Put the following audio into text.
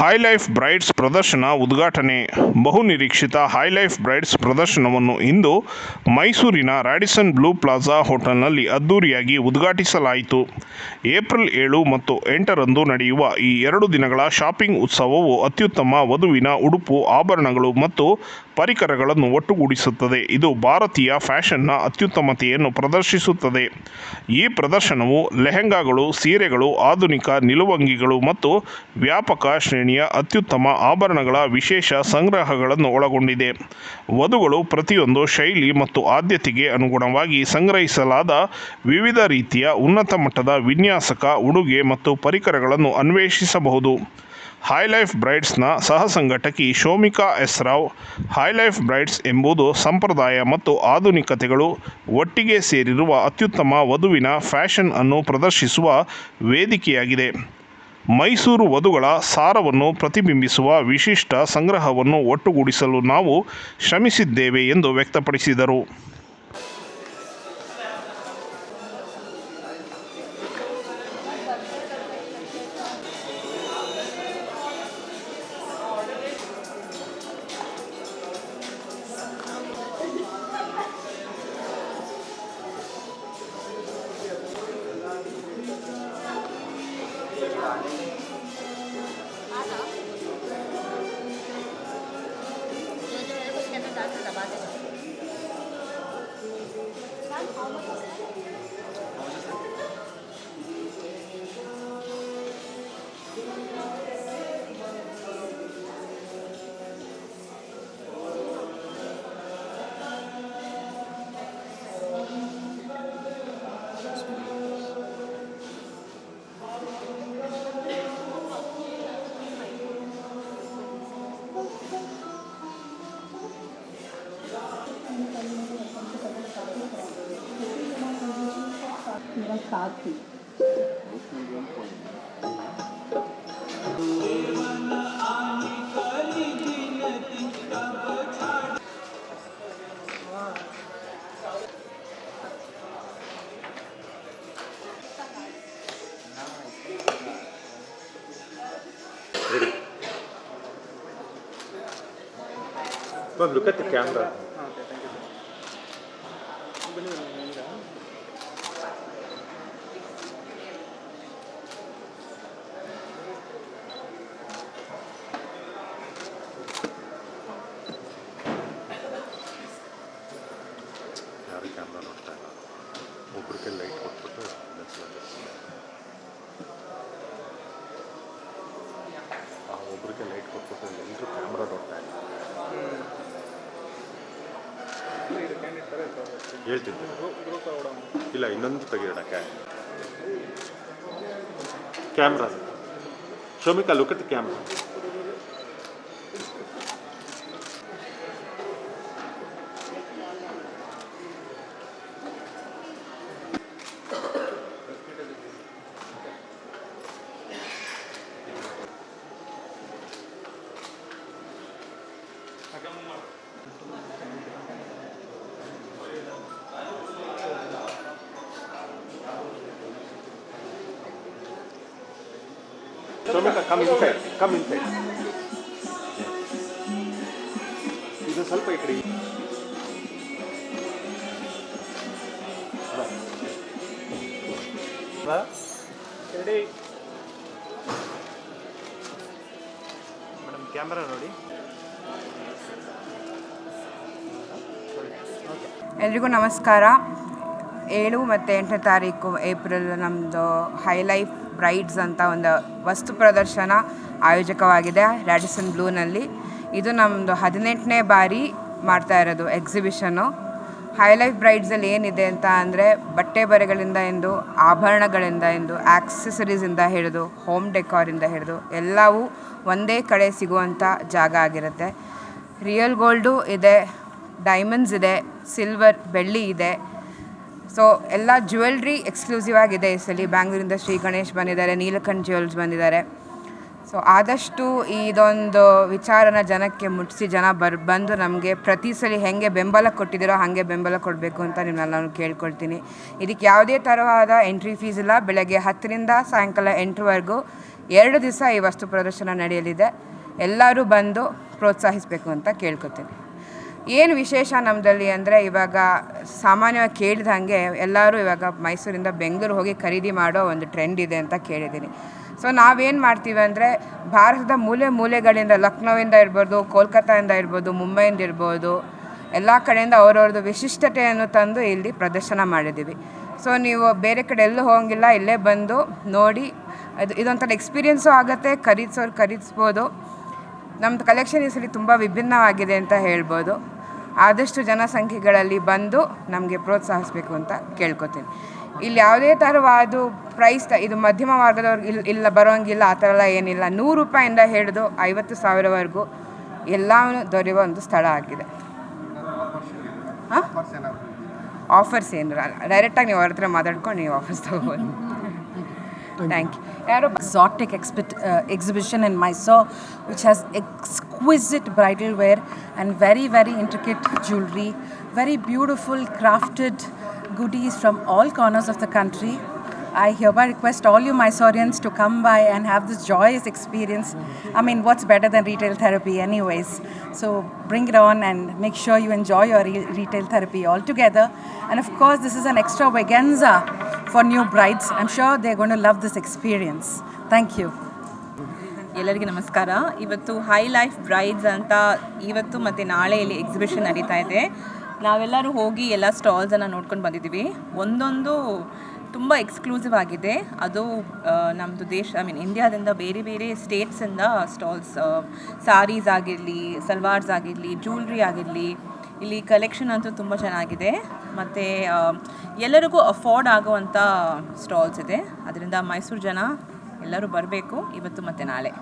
Life Brides ಪ್ರದರ್ಶನ ಉದ್ಘಾಟನೆ. ಬಹುನಿರೀಕ್ಷಿತ ಹೈಲೈಫ್ ಬ್ರೈಡ್ಸ್ ಪ್ರದರ್ಶನವನ್ನು ಇಂದು ಮೈಸೂರಿನ ರಾಡಿಸನ್ ಬ್ಲೂ ಪ್ಲಾಜಾ ಹೋಟೆಲ್ನಲ್ಲಿ ಅದ್ದೂರಿಯಾಗಿ ಉದ್ಘಾಟಿಸಲಾಯಿತು. ಏಪ್ರಿಲ್ ಏಳು ಮತ್ತು ಎಂಟರಂದು ನಡೆಯುವ ಈ ಎರಡು ದಿನಗಳ ಶಾಪಿಂಗ್ ಉತ್ಸವವು ಅತ್ಯುತ್ತಮ ವಧುವಿನ ಉಡುಪು, ಆಭರಣಗಳು ಮತ್ತು ಪರಿಕರಗಳನ್ನು ಒಟ್ಟುಗೂಡಿಸುತ್ತದೆ. ಇದು ಭಾರತೀಯ ಫ್ಯಾಷನ್ನ ಅತ್ಯುತ್ತಮತೆಯನ್ನು ಪ್ರದರ್ಶಿಸುತ್ತದೆ. ಈ ಪ್ರದರ್ಶನವು ಲೆಹೆಂಗಾಗಳು, ಸೀರೆಗಳು, ಆಧುನಿಕ ನಿಲುವಂಗಿಗಳು ಮತ್ತು ವ್ಯಾಪಕ ಶ್ರೇಣಿಯ ಅತ್ಯುತ್ತಮ ಆಭರಣಗಳ ವಿಶೇಷ ಸಂಗ್ರಹಗಳನ್ನು ಒಳಗೊಂಡಿದೆ. ವಧುಗಳು ಪ್ರತಿಯೊಂದು ಶೈಲಿ ಮತ್ತು ಆದ್ಯತೆಗೆ ಅನುಗುಣವಾಗಿ ಸಂಗ್ರಹಿಸಲಾದ ವಿವಿಧ ರೀತಿಯ ಉನ್ನತ ಮಟ್ಟದ ವಿನ್ಯಾಸಕ, ಉಡುಗೆ ಮತ್ತು ಪರಿಕರಗಳನ್ನು ಅನ್ವೇಷಿಸಬಹುದು. ಹೈ ಲೈಫ್ ಬ್ರೈಡ್ಸ್ನ ಸಹಸಂಘಟಕಿ Shomika S Rao Hi Life Brides ಎಂಬುದು ಸಂಪ್ರದಾಯ ಮತ್ತು ಆಧುನಿಕತೆಗಳು ಒಟ್ಟಿಗೆ ಸೇರಿರುವ ಅತ್ಯುತ್ತಮ ವಧುವಿನ ಫ್ಯಾಷನ್ ಅನ್ನು ಪ್ರದರ್ಶಿಸುವ ವೇದಿಕೆಯಾಗಿದೆ. ಮೈಸೂರು ವಧುಗಳ ಸಾರವನ್ನು ಪ್ರತಿಬಿಂಬಿಸುವ ವಿಶಿಷ್ಟ ಸಂಗ್ರಹವನ್ನು ಒಟ್ಟುಗೂಡಿಸಲು ನಾವು ಶ್ರಮಿಸಿದ್ದೇವೆ ಎಂದು ವ್ಯಕ್ತಪಡಿಸಿದರು. ಅಥವಾ ಸಾಕು Mom, look at the camera. ಎಲ್ಲರೂ ಕ್ಯಾಮ್ರಾ ನೋಡ್ತಾ ಇಲ್ಲ. ಇನ್ನೊಂದು ತೆಗಿಯೋಣ camera Shomika look at camera Shomika come inside come inside ಇದು ಸ್ವಲ್ಪ ಈ ಕಡೆ. ರೆಡಿ ಮೇಡಮ್, ಕ್ಯಾಮ್ರಾ ನೋಡಿ. ಎಲ್ರಿಗೂ ನಮಸ್ಕಾರ. ಏಳು ಮತ್ತು ಎಂಟನೇ ತಾರೀಕು ಏಪ್ರಿಲ್ ನಮ್ಮದು ಹೈ ಲೈಫ್ ಬ್ರೈಡ್ಸ್ ಅಂತ ಒಂದು ವಸ್ತು ಪ್ರದರ್ಶನ ಆಯೋಜಕವಾಗಿದೆ ರ್ಯಾಡಿಸನ್ ಬ್ಲೂನಲ್ಲಿ. ಇದು ನಮ್ಮದು ಹದಿನೆಂಟನೇ ಬಾರಿ ಮಾಡ್ತಾ ಇರೋದು ಎಕ್ಸಿಬಿಷನ್ನು ಹೈಲೈಫ್ ಬ್ರೈಡ್ಸಲ್ಲಿ ಏನಿದೆ ಅಂತ ಅಂದರೆ ಬಟ್ಟೆ ಬರೆಗಳಿಂದ ಎಂದು ಆಭರಣಗಳಿಂದ ಎಂದು ಆಕ್ಸೆಸರೀಸಿಂದ ಹಿಡಿದು ಹೋಮ್ ಡೆಕಾರಿಂದ ಹಿಡಿದು ಎಲ್ಲವೂ ಒಂದೇ ಕಡೆ ಸಿಗುವಂಥ ಜಾಗ ಆಗಿರುತ್ತೆ. ರಿಯಲ್ ಗೋಲ್ಡು ಇದೆ ಡೈಮಂಡ್ಸ್ ಇದೆ ಸಿಲ್ವರ್ ಬೆಳ್ಳಿ ಇದೆ. ಸೊ ಎಲ್ಲ ಜ್ಯುವೆಲ್ರಿ ಎಕ್ಸ್ಕ್ಲೂಸಿವ್ ಆಗಿದೆ ಈ ಸಲ. ಬ್ಯಾಂಗ್ಳೂರಿಂದ ಶ್ರೀ ಗಣೇಶ್ ಬಂದಿದ್ದಾರೆ, ನೀಲಕಂಠ್ ಜ್ಯುವೆಲ್ಸ್ ಬಂದಿದ್ದಾರೆ. ಸೊ ಆದಷ್ಟು ಇದೊಂದು ವಿಚಾರನ ಜನಕ್ಕೆ ಮುಟ್ಟಿಸಿ ಜನ ಬರ್, ಬಂದು ನಮಗೆ ಪ್ರತಿ ಸಲ ಹೆಂಗೆ ಬೆಂಬಲ ಕೊಟ್ಟಿದ್ದೀರೋ ಹಾಗೆ ಬೆಂಬಲ ಕೊಡಬೇಕು ಅಂತ ನಿಮ್ಮನ್ನೆಲ್ಲ ನಾನು ಕೇಳ್ಕೊಳ್ತೀನಿ. ಇದಕ್ಕೆ ಯಾವುದೇ ತರಹದ ಎಂಟ್ರಿ ಫೀಸ್ ಇಲ್ಲ. ಬೆಳಗ್ಗೆ ಹತ್ತರಿಂದ ಸಾಯಂಕಾಲ ಎಂಟರವರೆಗೂ ಎರಡು ದಿವಸ ಈ ವಸ್ತು ಪ್ರದರ್ಶನ ನಡೆಯಲಿದೆ. ಎಲ್ಲರೂ ಬಂದು ಪ್ರೋತ್ಸಾಹಿಸಬೇಕು ಅಂತ ಕೇಳ್ಕೊತೀನಿ ಏನು ವಿಶೇಷ ನಮ್ಮದಲ್ಲಿ ಅಂದರೆ ಇವಾಗ ಸಾಮಾನ್ಯವಾಗಿ ಕೇಳಿದ ಹಾಗೆ ಎಲ್ಲರೂ ಇವಾಗ ಮೈಸೂರಿಂದ ಬೆಂಗಳೂರು ಹೋಗಿ ಖರೀದಿ ಮಾಡೋ ಒಂದು ಟ್ರೆಂಡ್ ಇದೆ ಅಂತ ಕೇಳಿದ್ದೀನಿ. ಸೊ ನಾವೇನು ಮಾಡ್ತೀವಿ ಅಂದರೆ ಭಾರತದ ಮೂಲೆ ಮೂಲೆಗಳಿಂದ ಲಕ್ನೋವಿಂದ ಇರ್ಬೋದು, ಕೋಲ್ಕತ್ತಾಯಿಂದ ಇರ್ಬೋದು, ಮುಂಬೈಯಿಂದ ಇರ್ಬೋದು, ಎಲ್ಲ ಕಡೆಯಿಂದ ಅವ್ರವ್ರದ್ದು ವಿಶಿಷ್ಟತೆಯನ್ನು ತಂದು ಇಲ್ಲಿ ಪ್ರದರ್ಶನ ಮಾಡಿದ್ದೀವಿ. ಸೊ ನೀವು ಬೇರೆ ಕಡೆ ಎಲ್ಲೂ ಹೋಗಂಗಿಲ್ಲ, ಇಲ್ಲೇ ಬಂದು ನೋಡಿ, ಅದು ಇದೊಂಥರ ಎಕ್ಸ್ಪೀರಿಯೆನ್ಸು ಆಗುತ್ತೆ, ಖರೀದಿಸೋರು ಖರೀದಿಸ್ಬೋದು. ನಮ್ಮದು ಕಲೆಕ್ಷನ್ ಈ ಸಲ ತುಂಬ ವಿಭಿನ್ನವಾಗಿದೆ ಅಂತ ಹೇಳ್ಬೋದು. ಆದಷ್ಟು ಜನಸಂಖ್ಯೆಗಳಲ್ಲಿ ಬಂದು ನಮಗೆ ಪ್ರೋತ್ಸಾಹಿಸಬೇಕು ಅಂತ ಕೇಳ್ಕೊತೀನಿ. ಇಲ್ಲಿ ಯಾವುದೇ ಥರವಾದ ಪ್ರೈಸ್ ಇದು ಮಧ್ಯಮ ವರ್ಗದವ್ರಿಗೆ ಇಲ್ಲಿ ಇಲ್ಲ ಬರೋಂಗಿಲ್ಲ ಆ ಥರ ಎಲ್ಲ ಏನಿಲ್ಲ. ನೂರು ರೂಪಾಯಿಂದ ಹಿಡಿದು ಐವತ್ತು ಸಾವಿರವರೆಗೂ ಎಲ್ಲವೂ ದೊರೆಯುವ ಒಂದು ಸ್ಥಳ ಆಗಿದೆ. ಹಾಂ ಆಫರ್ಸ್ ಏನಿರಲ್ಲ ಡೈರೆಕ್ಟಾಗಿ ನೀವು ಅವ್ರ ಹತ್ರ ಮಾತಾಡ್ಕೊಂಡು ನೀವು ಆಫರ್ಸ್ ತೊಗೋಬೋದು. Thank you. I had an exotic expi- uh, exhibition in Mysore, which has exquisite bridal wear and very, very intricate jewelry, very beautiful crafted goodies from all corners of the country. I hereby request all you Mysoreans to come by and have this joyous experience. I mean, what's better than retail therapy, anyways? So bring it on and make sure you enjoy your re- retail therapy all together. And of course, this is an extra extravaganza for new brides. I'm sure they're going to love this experience. Thank you. ಎಲ್ಲರಿಗೆ ನಮಸ್ಕಾರ ಇವತ್ತು high Life Bryde's ಅಂತ ಇವತ್ತು ಮತ್ತು ನಾಳೆ ಇಲ್ಲಿ exhibition ನಡೀತಾ ಇದೆ ನಾವೆಲ್ಲರೂ ಹೋಗಿ ಎಲ್ಲ ಸ್ಟಾಲ್ಸನ್ನು ನೋಡ್ಕೊಂಡು ಬಂದಿದ್ದೀವಿ ಒಂದೊಂದು ತುಂಬ ಎಕ್ಸ್ಕ್ಲೂಸಿವ್ ಆಗಿದೆ. ಅದು ನಮ್ಮದು ದೇಶ ಐ ಮೀನ್ ಇಂಡಿಯಾದಿಂದ ಬೇರೆ ಬೇರೆ ಸ್ಟೇಟ್ಸಿಂದ ಸ್ಟಾಲ್ಸ್ ಸಾರೀಸ್ ಆಗಿರಲಿ ಸಲ್ವಾರ್ಸ್ ಆಗಿರಲಿ ಜ್ಯೂಲ್ರಿ ಆಗಿರಲಿ, ಇಲ್ಲಿ ಕಲೆಕ್ಷನ್ ಅಂತೂ ತುಂಬ ಚೆನ್ನಾಗಿದೆ. ಮತ್ತು ಎಲ್ಲರಿಗೂ ಅಫೋರ್ಡ್ ಆಗುವಂಥ ಸ್ಟಾಲ್ಸ್ ಇದೆ. ಅದರಿಂದ ಮೈಸೂರು ಜನ ಎಲ್ಲರೂ ಬರಬೇಕು. ಇವತ್ತು ಮತ್ತು ನಾಳೆ.